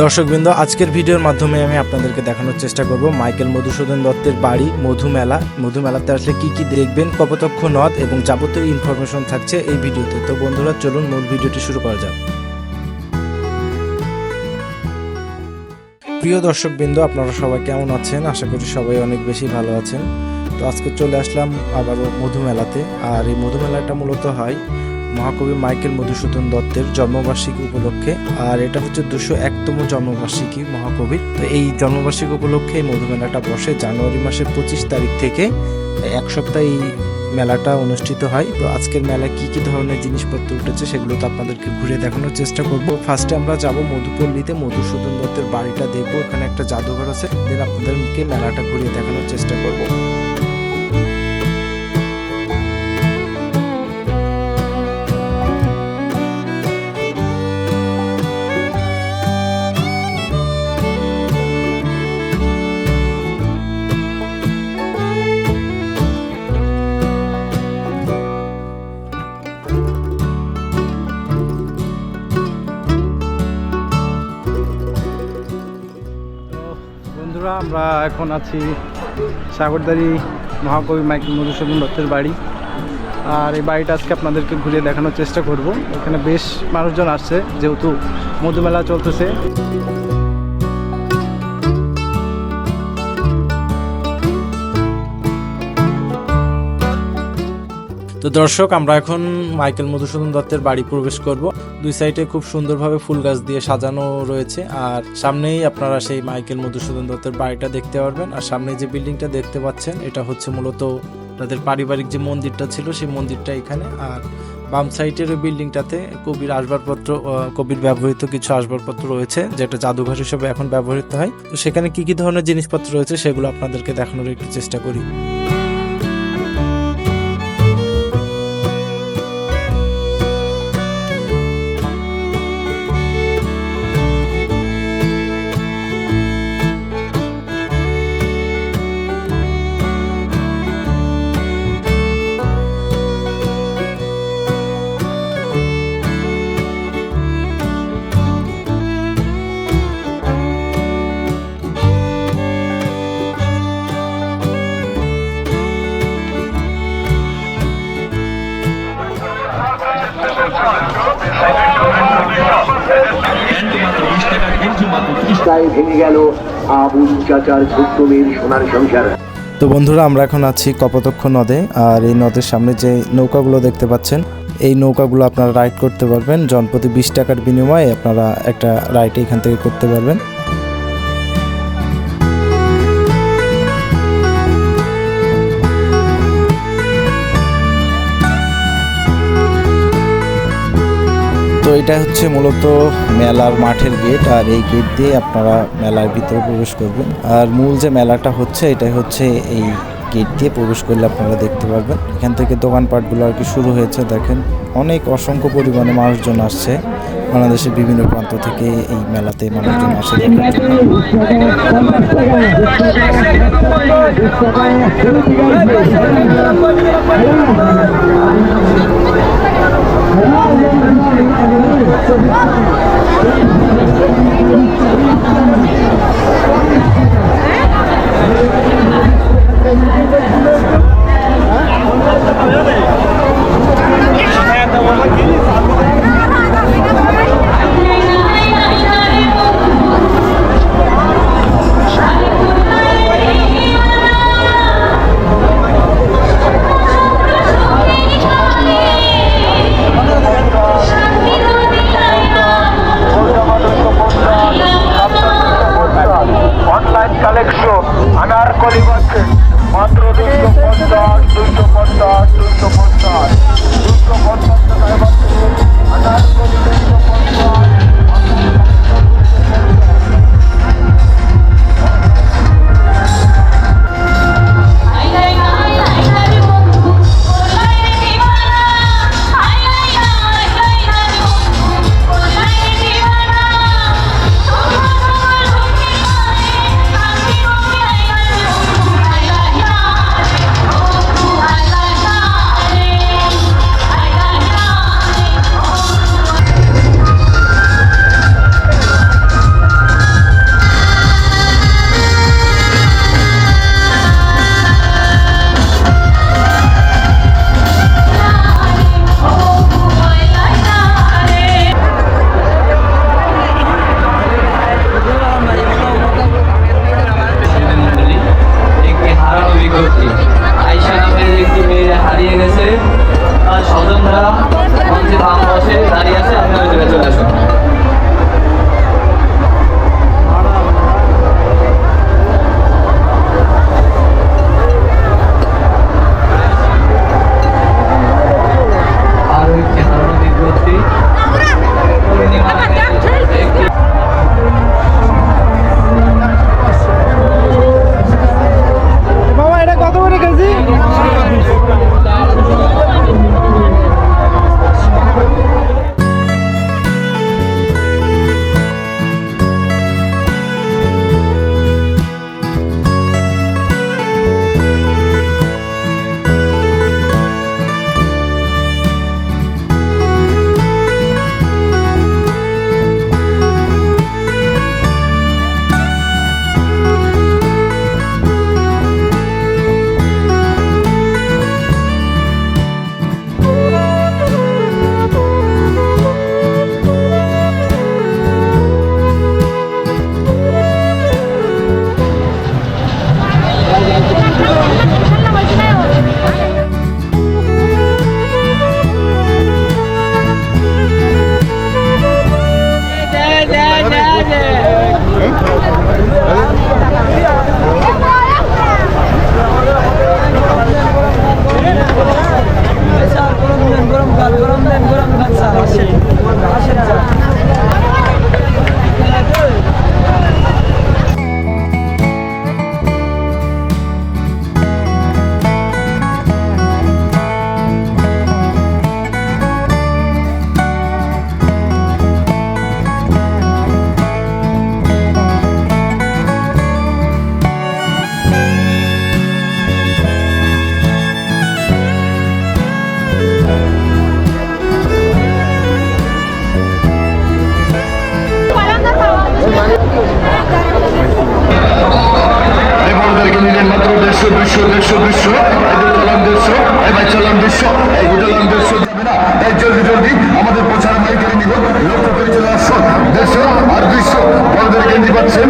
দর্শকবৃন্দ, আজকের ভিডিওর মাধ্যমে আমি আপনাদেরকে দেখানোর চেষ্টা করব মাইকেল মধুসূদন দত্তের বাড়ি, মধুমেলা। মধুমেলাতে আসলে কি কি দেখবেন, কপোতক্ষ নদ এবং যাবতীয় ইনফরমেশন থাকছে এই ভিডিওতে। তো বন্ধুরা, চলুন মূল ভিডিওটি শুরু করা যাক। প্রিয় দর্শকবৃন্দ, আপনারা সবাই কেমন আছেন? আশা করি সবাই অনেক বেশি ভালো আছেন। তো আজকে চলে আসলাম আবারও মধুমেলাতে। আর এই মধুমেলাটা মূলত হয় মহাকবি মাইকেল মধুসূদন দত্তের জন্মবার্ষিকী উপলক্ষে, আর এটা হচ্ছে দুশো একতম জন্মবার্ষিকী মহাকবির তো এই জন্মবার্ষিকী উপলক্ষে এই মধুমেলাটা বসে। জানুয়ারি মাসের পঁচিশ তারিখ থেকে এক সপ্তাহ এই মেলাটা অনুষ্ঠিত হয়। তো আজকের মেলায় কি কি ধরনের জিনিসপত্র উঠেছে সেগুলো তো আপনাদেরকে ঘুরে দেখানোর চেষ্টা করব। ফার্স্টে আমরা যাব মধুপল্লীতে। মধুসূদন দত্তের বাড়িটা দেখব। ওখানে একটা জাদুঘর আছে। দেন আপনাদেরকে মেলাটা ঘুরিয়ে দেখানোর চেষ্টা করব। এখন আছি সাগরদারি মহাকবি মাইক মধুসূদন দত্তের বাড়ি। আর এই বাড়িটা আজকে আপনাদেরকে ঘুরিয়ে দেখানোর চেষ্টা করব। এখানে বেশ মানুষজন আসছে, যেহেতু মধুমেলা চলতেছে। তো দর্শক, আমরা এখন মাইকেল মধুসূদন দত্তের বাড়ি প্রবেশ করব। দুই সাইডে খুব সুন্দরভাবে ফুল গাছ দিয়ে সাজানো রয়েছে। আর সামনেই আপনারা সেই মাইকেল মধুসূদন দত্তের বাড়িটা দেখতে পারবেন। আর সামনে যে বিল্ডিংটা দেখতে পাচ্ছেন, এটা হচ্ছে মূলত তাদের পারিবারিক যে মন্দিরটা ছিল, সেই মন্দিরটা এখানে। আর বাম সাইডের ওই বিল্ডিংটাতে কবির আসবাবপত্র কবির ব্যবহৃত কিছু আসবাবপত্র রয়েছে, যেটা জাদুঘর হিসেবে এখন ব্যবহৃত হয়। তো সেখানে কি কি ধরনের জিনিসপত্র রয়েছে, সেগুলো আপনাদেরকে দেখানোর একটু চেষ্টা করি। প্রায় ভেঙে গেল আবুল চাচার ছোট্ট মেয়ের সোনার সংসার। তো বন্ধুরা, আমরা এখন আছি কপোতক্ষ নদে, আর এই নদের সামনে যে নৌকাগুলো দেখতে পাচ্ছেন, এই নৌকাগুলো আপনারা রাইড করতে পারবেন। জনপ্রতি বিশ টাকার বিনিময়ে আপনারা একটা রাইড এখান থেকে করতে পারবেন। তো এটা হচ্ছে মূলত মেলার মাঠের গেট আর এই গেট দিয়ে আপনারা মেলার ভিতরে প্রবেশ করবেন। আর মূল যে মেলাটা হচ্ছে এটা হচ্ছে এই গেট দিয়ে প্রবেশ করলে আপনারা দেখতে পারবেন। এখান থেকে দোকানপাটগুলো আর কি শুরু হয়েছে, দেখেন। অনেক অসংখ্য পরিমাণে মানুষজন আসছে। বাংলাদেশের বিভিন্ন প্রান্ত থেকে এই মেলাতে মানুষজন আসে দেখেন লক্ষ্য করে চলে আসুন দেশ আর বিশ্ব বড়দের গেঞ্জি পাচ্ছেন